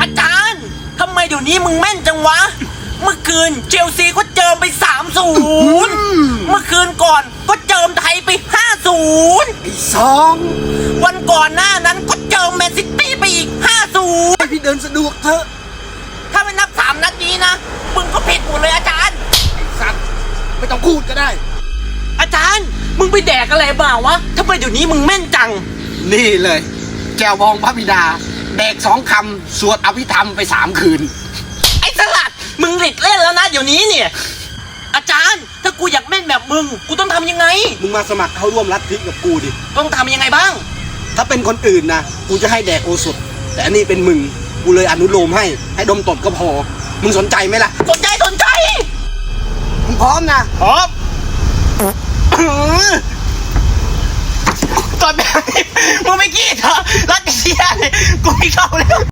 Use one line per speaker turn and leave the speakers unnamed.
อาจารย์ทำไมเดี๋ยวนี้มึงแม่นจังวะ เมื่อคืนเชลซีก็เจิมไป3 0เมื่อคืนก่อนก็เจิมไทยไป5 0
ไอ้สอง
วันก่อนหน้านั้นก็เจิมแมนซิตี้ไปอีก5
ให้พี่เดินสะดวกเถอะ
0ถ้าไม่นับ3นัดนี้นะ มึงก็ผิดหมดเลยอาจารย์
ไอ้สัตว์ไม่ต้องพูดก็ได้
อาจารย์ มึงไปแดกอะไรบ้าวะทำไมเดี๋ยวนี้มึงแม่นจัง
นี่เลย แจวบองพระบิดา แดกสองคำ สวดอภิธรรมไปสามคืน
ไอ้สลัดมึงหลิดเล่นแล้วนะ เดี๋ยวนี้เนี่ย อาจารย์ถ้ากูอยากแม่นแบบมึง กูต้องทำยังไง
มึงมาสมัครเข้าร่วมรัฐทิกับกูดิ
ต้องทำยังไงบ้าง
ถ้าเป็นคนอื่นนะ กูจะให้แดกโอสถ แต่อันนี้เป็นมึง กูเลยอนุโลมให้ ให้ดมตดก็พอ มึงสนใจไหมล่ะ
สนใจสนใจ
มึงพร้อมนะ
พร้อม
ตอนแบบ